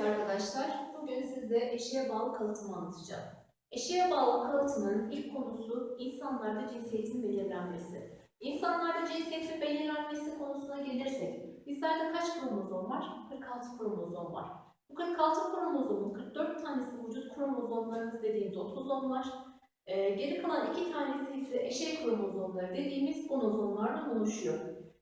Evet arkadaşlar, bugün size eşeğe bağlı kalıtımı anlatacağım. Eşeğe bağlı kalıtımın ilk konusu insanlarda cinsiyetin belirlenmesi. İnsanlarda cinsiyetin belirlenmesi konusuna gelirsek, bizlerde kaç kromozom var? 46 kromozom var. Bu 46 kromozomun 44 tanesi vücut kromozomlarımız dediğimiz otozom var. Ee, geri kalan iki tanesi ise eşey kromozomları dediğimiz gonozomlardan oluşuyor.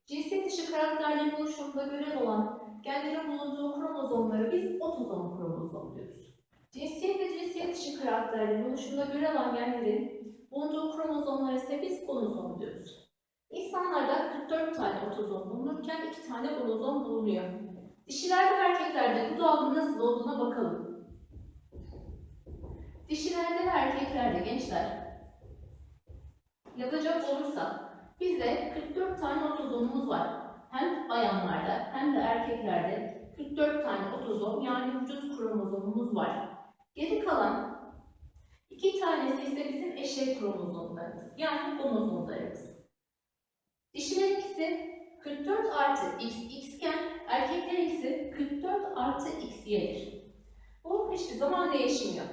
Cinsiyet dışı karakterlerin oluşumunda görev olan genlerin bulunduğu kromozomlara biz otozom kromozom diyoruz. Cinsiyet ve cinsiyet dışı karakterlerin oluşumunda görev alan genlerin bulunduğu kromozomlara ise biz gonozom diyoruz. İnsanlarda 44 tane otozom bulunurken 2 tane gonozom bulunuyor. Dişilerde ve erkeklerde bu dağılım nasıl olduğuna bakalım. Dişilerde ve erkeklerde gençler yazacak olursak bizde 44 tane otozomumuz var hem bayanlarda hem de erkeklerde 44 tane otozom yani vücut kromozomumuz var. Geri kalan iki tanesi ise bizim eşey kromozomlarımız yani gonozomlarımız. Dişilerin ikisi 44 artı x, x iken erkeklerin ikisi 44 artı x, y'dir. Bu hiçbir zaman değişmiyor.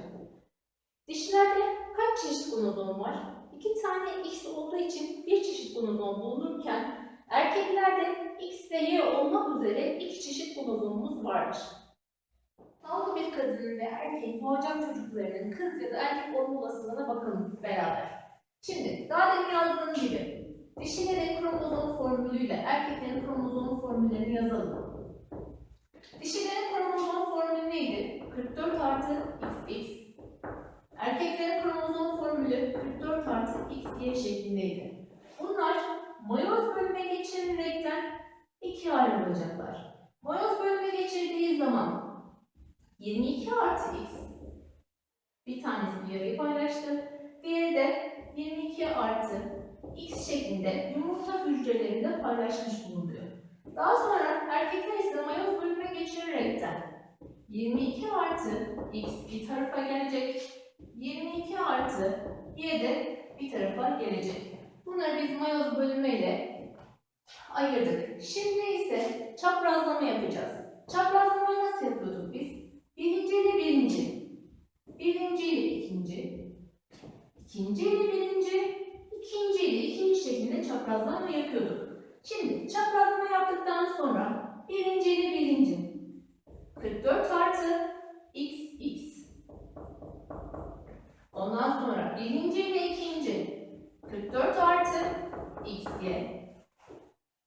Dişilerde kaç çeşit gonozom var? İki tane x olduğu için bir çeşit gonozom bulunurken Erkeklerde X ve Y olmak üzere iki çeşit kromozomumuz vardır. Sağlıklı bir kadının ve erkeğin doğacak çocuklarının kız ya da erkek olma olasılığına bakalım beraber. Şimdi daha demin yazdığım gibi dişilerin kromozom formülüyle erkeklerin kromozom formüllerini yazalım. Dişilerin kromozom formülü neydi? 44 artı XX. Erkeklerin kromozom formülü 44 artı XY şeklindeydi. Bunlar mayoz bölüme geçirilerekten ikiye ayrılacaklar. Mayoz bölüme geçirdiği zaman 22 artı x bir tanesini yarıyı paylaştı. Diğeri de 22 artı x şeklinde yumurta hücrelerinde paylaşmış bulunuyor. Daha sonra erkekler ise mayoz bölüme geçirilerekten 22 artı x bir tarafa gelecek. 22 artı y de bir tarafa gelecek. Bunları biz mayoz bölümüyle ayırdık. Şimdi ise çaprazlama yapacağız. Çaprazlamayı nasıl yapıyorduk biz? Birinci ile birinci, birinci ile ikinci, ikinci ile birinci, ikinci ile ikinci şeklinde çaprazlama yapıyorduk. Şimdi çaprazlama yaptıktan sonra birinci ile birinci, 44 artı x, x. Ondan sonra birinci ile ikinci, 44 artı xy.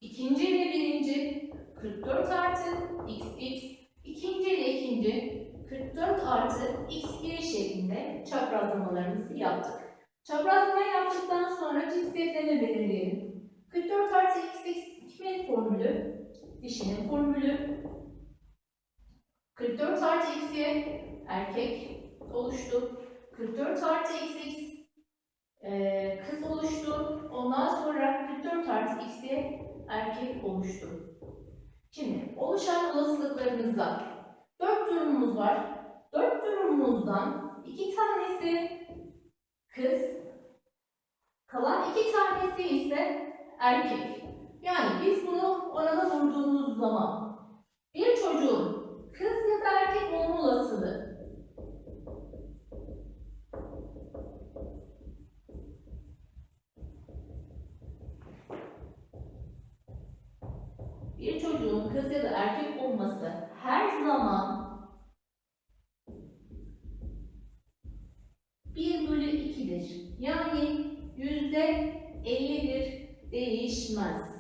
İkinci ile birinci 44 artı xx. İkinci ile ikinci 44 artı xy şeklinde çaprazlamalarımızı yaptık. Çaprazlama yaptıktan sonra cinsiyetlerini belirleyelim. 44 artı xx kimin formülü? Dişinin formülü. 44 artı xy erkek oluştu. 44 artı xx ee, kız oluştu. Ondan sonra 44 artı x'ye erkek oluştu. Şimdi oluşan olasılıklarımızda 4 durumumuz var. 4 durumumuzdan 2 tanesi kız, kalan 2 tanesi ise erkek. Yani biz bunu orana vurduğumuz zaman bir çocuğun kız ya da erkek olma olasılığı bir çocuğun kız ya da erkek olması her zaman 1 bölü 2'dir. Yani yüzde 50'dir değişmez.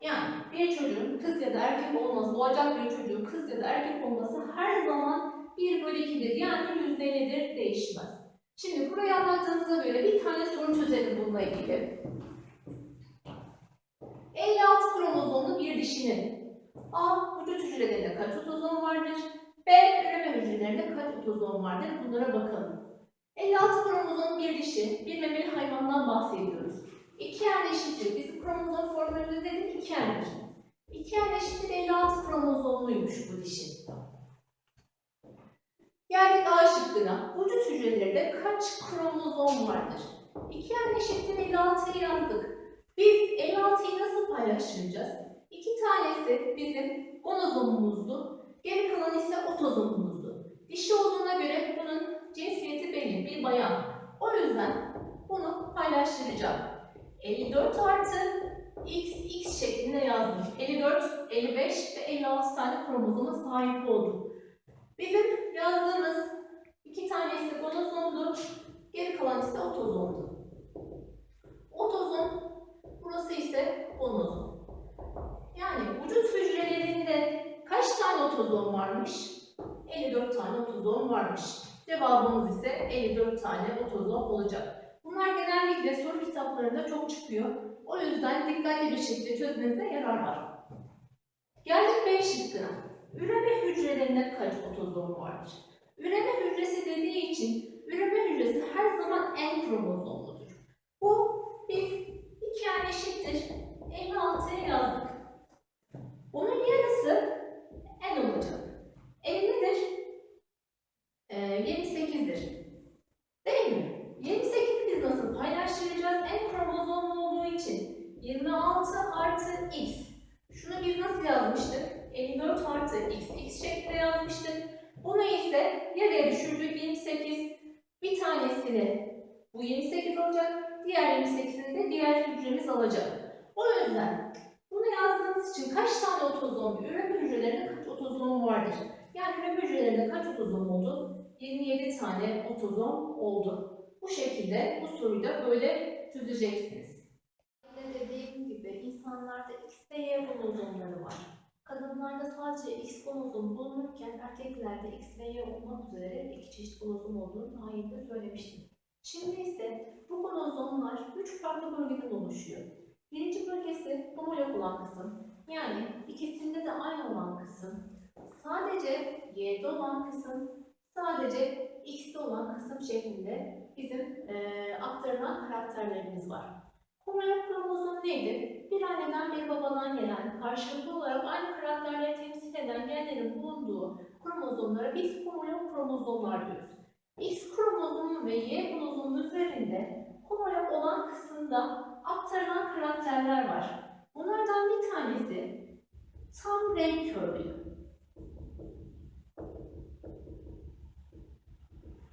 Yani bir çocuğun kız ya da erkek olması, doğacak bir çocuğun kız ya da erkek olması her zaman 1 bölü 2'dir. Yani yüzde 50'dir değişmez. Şimdi burayı anlattığımıza göre bir tane soru çözelim bununla ilgili. 56 kromozomlu bir dişinin A. Vücut hücrelerinde kaç otozom vardır? B. Üreme hücrelerinde kaç otozom vardır? Bunlara bakalım. 56 kromozomlu bir dişi, bir memeli hayvandan bahsediyoruz. İki yer eşittir. Bizim kromozom formülümüzde dedik iki yerdir. İki yer eşittir 56 kromozomluymuş bu dişi. Geldik A şıkkına. Vücut hücrelerinde kaç kromozom vardır? İki yer eşittir 56'yı yazdık. Biz 56'yı nasıl paylaştıracağız? İki tanesi bizim gonozomumuzdu. Geri kalan ise otozomumuzdu. Dişi olduğuna göre bunun cinsiyeti belli, bir bayan. O yüzden bunu paylaştıracağım. 54 artı x, x şeklinde yazdım. 54, 55 ve 56 tane kromozoma sahip oldu. Bizim yazdığımız iki tanesi gonozomdu, geri kalan ise otozomdu. Otozom, burası ise gonozom. Yani vücut hücrelerinde kaç tane otozom varmış? 54 tane otozom varmış. Cevabımız ise e, 54 tane otozom olacak. Bunlar genellikle soru kitaplarında çok çıkıyor. O yüzden dikkatli bir şekilde çözmenize yarar var. Geldik B şıkkına. Üreme hücrelerinde kaç otozom vardır? Üreme hücresi dediği için üreme hücresi her zaman en kromozomludur. Bu biz iki yani eşittir 56'ya yazdık. Bunun yarısı en olacak. 50'dir. Hücrelerinde kaç otozom vardır? Yani üreme hücrelerinde kaç otozom oldu? 27 tane otozom oldu. Bu şekilde bu soruyu da böyle çözeceksiniz. Dediğim gibi insanlarda X ve Y kromozomları var. Kadınlarda sadece X kromozom bulunurken erkeklerde X ve Y olmak üzere iki çeşit kromozom olduğunu daha önce söylemiştim. Şimdi ise bu kromozomlar üç farklı bölgeden oluşuyor. Birinci bölgesi homolog olan kısım. Yani ikisinde de aynı olan kısım. Sadece Y'de olan kısım, sadece X'de olan kısım şeklinde bizim eee aktarılan karakterlerimiz var. Homolog kromozom neydi? Bir anneden bir babadan gelen, karşılıklı olarak aynı karakterleri temsil eden genlerin bulunduğu kromozomlara biz homolog kromozomlar diyoruz. X kromozomu ve Y kromozomu üzerinde homolog olan kısımda aktarılan karakterler var. Bunlardan bir tanesi tam renk körlüğü.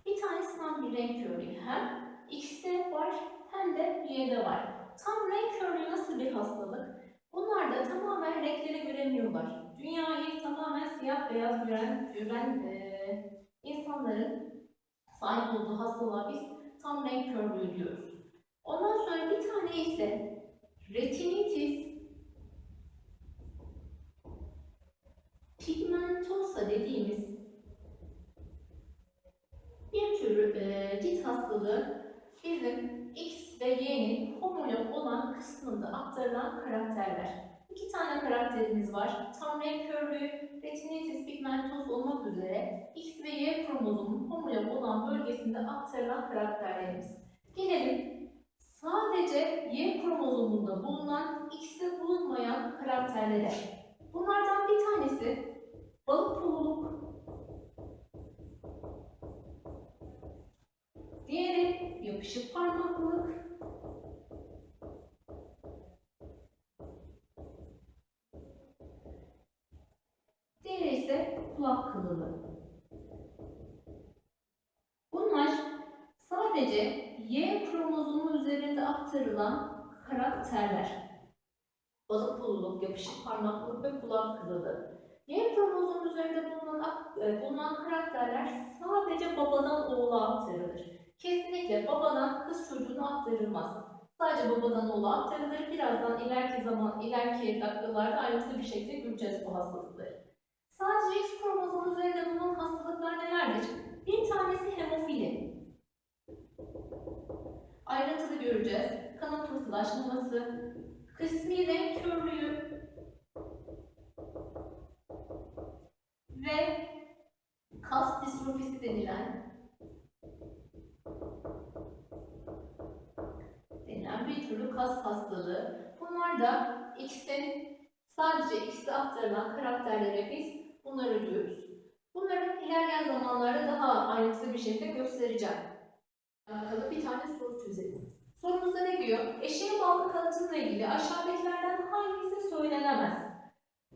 Bir tanesi tam bir renk körlüğü. Hem X'te var hem de Y'de var. Tam renk körlüğü nasıl bir hastalık? Bunlar da tamamen renkleri göremiyorlar. Dünyayı tamamen siyah beyaz gören, gören eee, insanların sahip olduğu hastalığa biz tam renk körlüğü diyoruz. Ondan sonra bir tane ise retinitis pigmentosa dediğimiz bir tür e, cilt hastalığı bizim X ve Y'nin homolog olan kısmında aktarılan karakterler. İki tane karakterimiz var. Tam renk körlüğü, retinitis pigmentosa olmak üzere X ve Y kromozomun homolog olan bölgesinde aktarılan karakterlerimiz. Gelelim sadece Y kromozomunda bulunan X'te bulunmayan karakterlere. Bunlardan bir tanesi balık pululuk, diğeri yapışık parmaklılık, diğeri ise kulak kılılığı. Bunlar sadece Y kromozomu üzerinde aktarılan karakterler. Balık pululuk, yapışık parmaklılık ve kulak kılılığı. Y kromozomu üzerinde bulunan, e, bulunan karakterler sadece babadan oğula aktarılır. Kesinlikle babadan kız çocuğuna aktarılmaz. Sadece babadan oğula aktarılır. Birazdan ileriki zaman, ileriki dakikalarda ayrıntılı bir şekilde göreceğiz bu hastalıkları. Sadece X kromozomu üzerinde bulunan hastalıklar nelerdir? Bir tanesi hemofili. Ayrıntılı göreceğiz. Kanın pıhtılaşmaması, kısmi renk körlüğü ve kas distrofisi denilen denilen bir türlü kas hastalığı. Bunlar da X'in sadece X'te aktarılan karakterlere biz bunları diyoruz. Bunları ilerleyen zamanlarda daha ayrıntılı bir şekilde göstereceğim. Alakalı bir tane soru çözelim. Sorumuzda ne diyor? Eşeğe bağlı kalıtımla ilgili aşağıdakilerden hangisi söylenemez?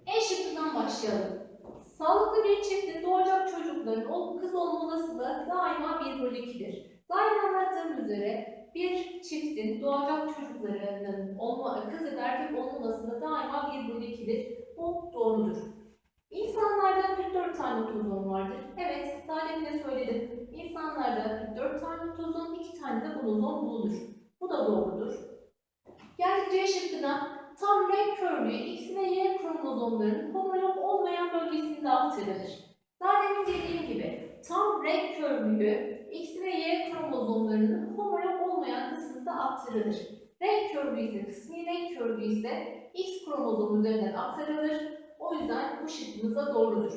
E şıkkından başlayalım. Sağlıklı bir çiftin doğacak çocukların o kız olma olasılığı daima 1 bölü 2'dir. Daima anlattığım üzere bir çiftin doğacak çocuklarının olma, kız da erkek olma olasılığı daima 1 bölü 2'dir. Bu doğrudur. İnsanlarda 44 tane otozom vardır. Evet, daha demin de söyledim. İnsanlarda 44 tane otozom, 2 tane de kromozom bulunur. Bu da doğrudur. Geldik C şıkkına. Tam renk körlüğü X ve Y kromozomlarının homolog olmayan bölgesinde aktarılır. Daha demin dediğim gibi tam renk körlüğü X ve Y kromozomlarının homolog olmayan kısmında aktarılır. Renk körlüğü ise kısmi renk körlüğü ise X kromozom üzerinden aktarılır. O yüzden bu şıkkımız da doğrudur.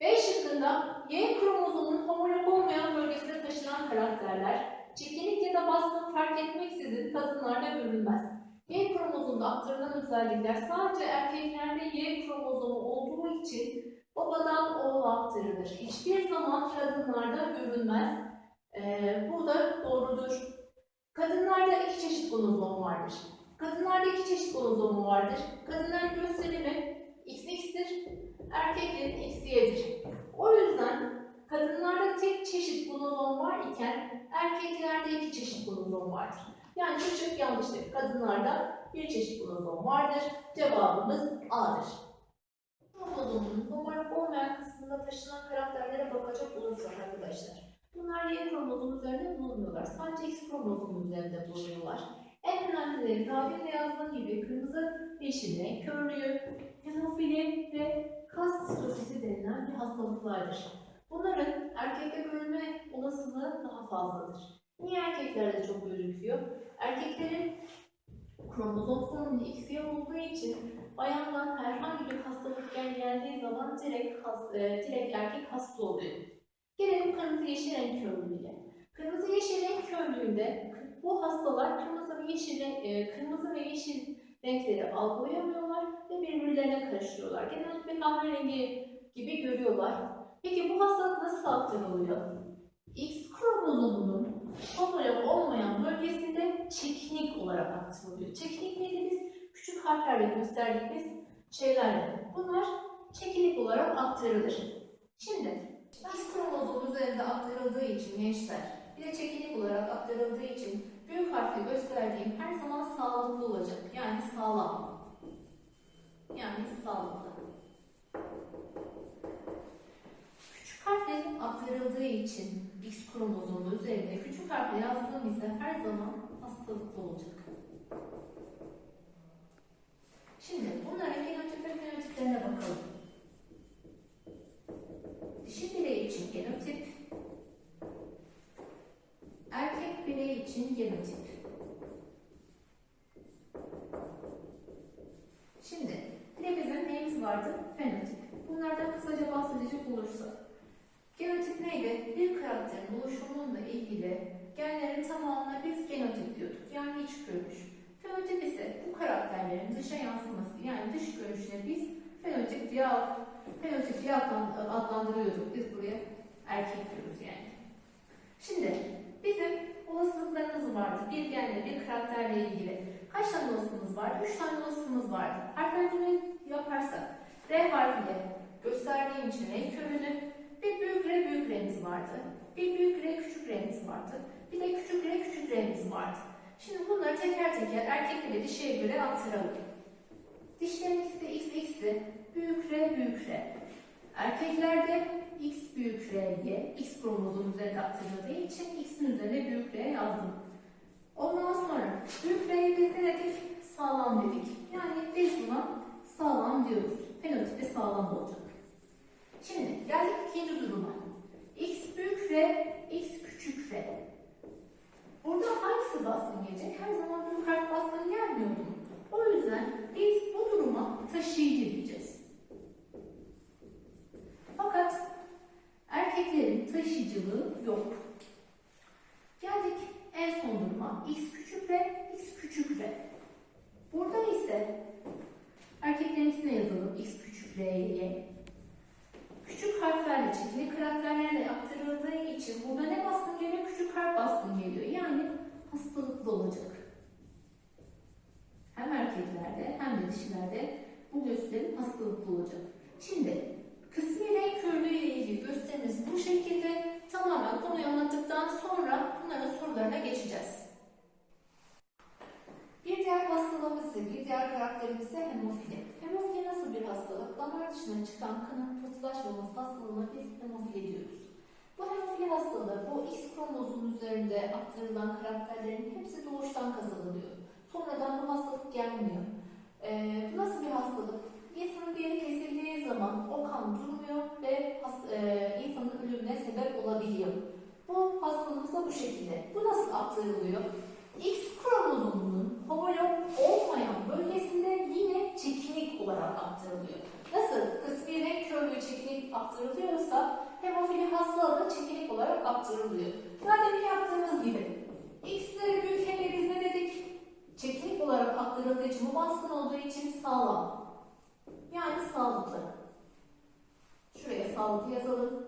B şıkkında Y kromozomunun homolog olmayan bölgesine taşınan karakterler çirkinlik ya da baskın fark etmeksizin kadınlarda görülmez. Y kromozomunda aktarılan özellikler sadece erkeklerde Y kromozomu olduğu için babadan oğula aktarılır. Hiçbir zaman kadınlarda görülmez. Ee, bu da doğrudur. Kadınlarda iki çeşit kromozom vardır. Kadınlarda iki çeşit kromozomu vardır. Kadınların gösterimi XX'tir, erkeklerin XY'dir. O yüzden kadınlarda tek çeşit kromozom var iken erkeklerde iki çeşit kromozom vardır. Yani bu şık yanlıştır. Kadınlarda bir çeşit kromozom vardır. Cevabımız A'dır. Kromozomun homolog olmayan kısmında taşınan karakterlere bakacak olursak arkadaşlar. Bunlar Y kromozomu üzerinde bulunmuyorlar. Sadece X kromozomu üzerinde bulunuyorlar. En önemlileri tabirle yazdığım gibi kırmızı yeşil renk körlüğü, hemofili ve kas distrofisi denilen bir hastalıklardır. Bunların erkekte görülme olasılığı daha fazladır. Niye erkeklerde çok gözüküyor? Erkeklerin kromozom formunu XY olduğu için bayandan herhangi bir hastalık gel geldiği zaman direkt, has, e, direkt erkek hasta oluyor. Gelelim kırmızı yeşil renk körlüğüne. Kırmızı yeşil renk körlüğünde bu hastalar kırmızı ve yeşil, e, kırmızı ve yeşil renkleri algılayamıyorlar birbirlerine karıştırıyorlar. Genellikle kahverengi gibi görüyorlar. Peki bu hastalık nasıl aktarılıyor? X kromozomunun homolog olmayan bölgesinde çekinik olarak aktarılıyor. Çekinik dediğimiz küçük harflerle gösterdiğimiz şeylerdir. Bunlar çekinik olarak aktarılır. Şimdi X kromozomu üzerinde aktarıldığı için gençler, bir de çekinik olarak aktarıldığı için büyük harfle gösterdiğim her zaman sağlıklı olacak. Yani sağlam. Yani sağlıklı. Küçük harfle aktarıldığı için X kromozomu üzerinde küçük harfle yazdığım ise her zaman hastalıklı olacak. Şimdi bunların genotip ve fenotiplerine bakalım. Dişi birey için genotip, erkek birey için genotip. Bunlardan kısaca bahsedecek olursak. Genotip neydi? Bir karakterin oluşumunla ilgili genlerin tamamına biz genotip diyorduk. Yani iç görünüş. Fenotip ise bu karakterlerin dışa yansıması yani dış görünüşüne biz fenotip diye, fenotip diye adlan- adlandırıyorduk. Biz buraya erkek diyoruz yani. Şimdi bizim olasılıklarımız vardı. Bir genle, bir karakterle ilgili. Kaç tane olasılığımız vardı? Üç tane olasılığımız vardı. Harflendirme yaparsak R harfiyle gösterdiğim için renk körünü bir büyük R büyük R'miz vardı. Bir büyük R küçük R'miz vardı. Bir de küçük R küçük R'miz vardı. Şimdi bunları teker teker erkek ile dişiye göre aktaralım. Dişlerin ikisi X X'ti. Büyük R büyük R. Erkeklerde X büyük R'ye X kromozom üzerinde aktarıldığı için X'in üzerine büyük R yazdım. Ondan sonra büyük R'ye biz ne dedik? Sağlam dedik. Yani biz buna sağlam diyoruz. Fenotipi sağlam olacak. Şimdi geldik ikinci duruma. X büyük R, X küçük R. Burada hangisi baskın gelecek? Her zaman büyük harf baskın gelmiyor mu? O yüzden biz bu duruma taşıyıcı diyeceğiz. Fakat erkeklerin taşıyıcılığı yok. Geldik en son duruma. X küçük R, X küçük R. Burada ise erkeklerin ismine yazalım. X küçük R'ye. Harflerle çekili karakterlerle aktarıldığı için burada ne baskın geliyor? Küçük harf baskın geliyor. Yani hastalıklı olacak. Hem erkeklerde hem de dişilerde bu gösterim hastalıklı olacak. Şimdi kısmi renk körlüğü ile ilgili gösterimiz bu şekilde. Tamamen konuyu anlattıktan sonra bunların sorularına geçeceğiz. Bir diğer hastalığımız bir diğer karakterimiz ise hemofili. Hemofili bir hastalık? Damar dışına çıkan kanın pıhtılaşmaması hastalığına biz hemofili diyoruz. Bu hemofili hastalığı, bu X kromozomu üzerinde aktarılan karakterlerin hepsi doğuştan kazanılıyor. Sonradan bu hastalık gelmiyor. Ee, bu nasıl bir hastalık? İnsanın bir yeri kesildiği zaman o kan durmuyor ve e, insanın ölümüne sebep olabiliyor. Bu hastalığımız da bu şekilde. Bu nasıl aktarılıyor? X kromozomunun homolog olmayan bölgesinde yine çekinik olarak aktarılıyor. Nasıl kısmi renk körlüğü çekinik aktarılıyorsa hemofili hastalığı çekinik olarak aktarılıyor. Demin yaptığımız gibi X'leri büyük H'ye biz ne dedik? Çekinik olarak aktarıldığı için, bu baskın olduğu için sağlam. Yani sağlıklı. Şuraya sağlıklı yazalım.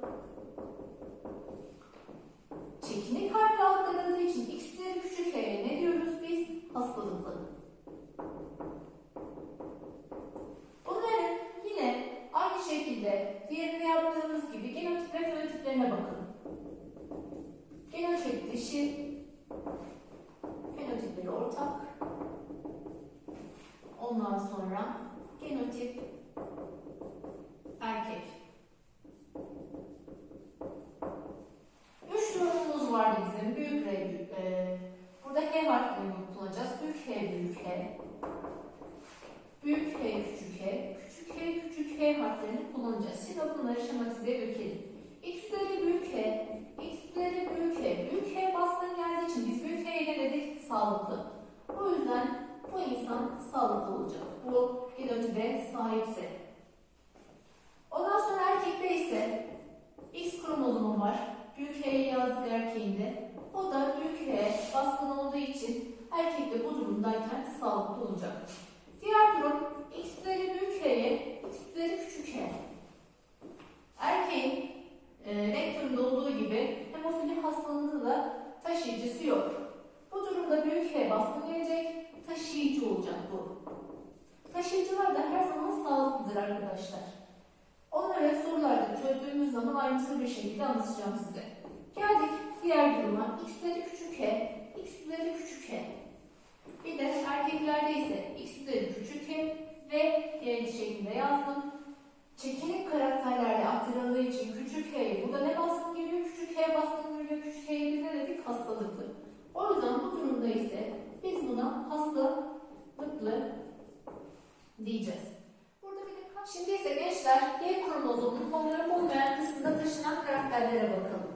Hastalıklı. Bunların yine aynı şekilde diğerinde yaptığımız gibi genotip ve fenotiplerine bakın. Genotip dişi, fenotipleri ortak. Ondan sonra genotip erkek. Üç durumumuz vardı bizim. Büyük R, büyük, e, burada H harfini kullanacağız. Büyük H, büyük H. Büyük H, küçük H. Küçük H, küçük H harflerini kullanacağız. Şimdi bunları şematize dökelim. X üzeri büyük H, X üzeri büyük H. Büyük H baskın geldiği için biz büyük H'ye ne dedik? Sağlıklı. O yüzden bu insan sağlıklı olacak. Bu genotipe sahipse. Ondan sonra erkekte ise X kromozomu var. Büyük H'yi yazdık erkeğinde. O da H baskın olduğu için erkekte bu durumdayken sağlıklı olacak. Diğer durum X büyük H'ye X küçük H. Erkeğin e, renk olduğu gibi hemofili hastalığında da taşıyıcısı yok. Bu durumda büyük H baskın gelecek, taşıyıcı olacak bu. Taşıyıcılar da her zaman sağlıklıdır arkadaşlar. Onları sorularda çözdüğümüz zaman ayrıntılı bir şekilde anlatacağım size. Geldik diğer duruma. X'leri küçük h, x'leri küçük h. Bir de erkeklerde ise x'leri küçük h ve diğer şeklinde yazdım. Çekinik karakterlerle aktarıldığı için küçük h, burada ne baskın geliyor? Küçük h baskın geliyor. Küçük h'ye biz ne dedik? Hastalıklı. O yüzden bu durumda ise biz buna hastalıklı diyeceğiz. Burada bir de Şimdi ise gençler Y kromozomunun homolog olmayan kısmında taşınan karakterlere bakalım.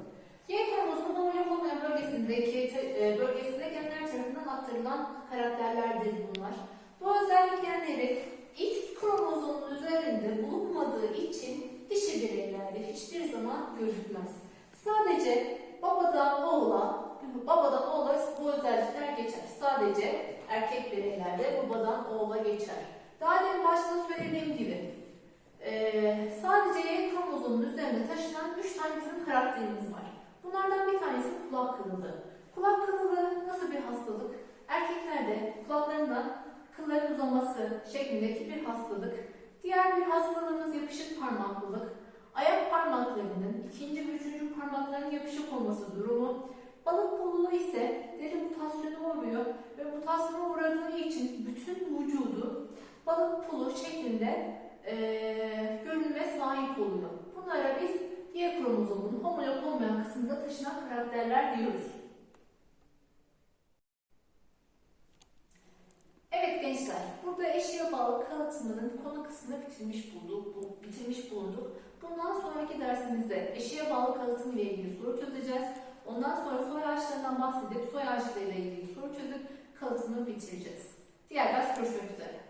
Y kromozomu homolog olmayan bölgesindeki e, bölgesinde genler tarafından aktarılan karakterlerdir bunlar. Bu özellik genleri X kromozomunun üzerinde bulunmadığı için dişi bireylerde hiçbir zaman gözükmez. Sadece babadan oğula, babadan oğula bu özellikler geçer. Sadece erkek bireylerde babadan oğula geçer. Daha demin başta söylediğim gibi eee, sadece Y kromozomunun üzerinde taşınan 3 tane bizim karakterimiz var. Bunlardan bir tanesi kulak kırıldı. Kulak kırıldığı nasıl bir hastalık? Erkeklerde kulaklarından kılların uzaması şeklindeki bir hastalık. Diğer bir hastalığımız yapışık parmaklılık. Ayak parmaklarının ikinci ve üçüncü parmaklarının yapışık olması durumu. Balık polulu ise deri mutasyonu oluyor ve mutasyona uğradığı için bütün vücudu balık pulu şeklinde eee görünme sahip oluyor. Bunlara biz Y kromozomunun homolog olmayan kısmında taşınan karakterler diyoruz. Evet gençler, burada eşya bağlı kalıtımının konu kısmını bitirmiş bulduk, bu, bitirmiş bulunduk. Bundan sonraki dersimizde eşya bağlı kalıtım ile ilgili soru çözeceğiz. Ondan sonra soy ağaçlarından bahsedip soy ağaçlarıyla ilgili soru çözüp kalıtımı bitireceğiz. Diğer ders görüşmek üzere.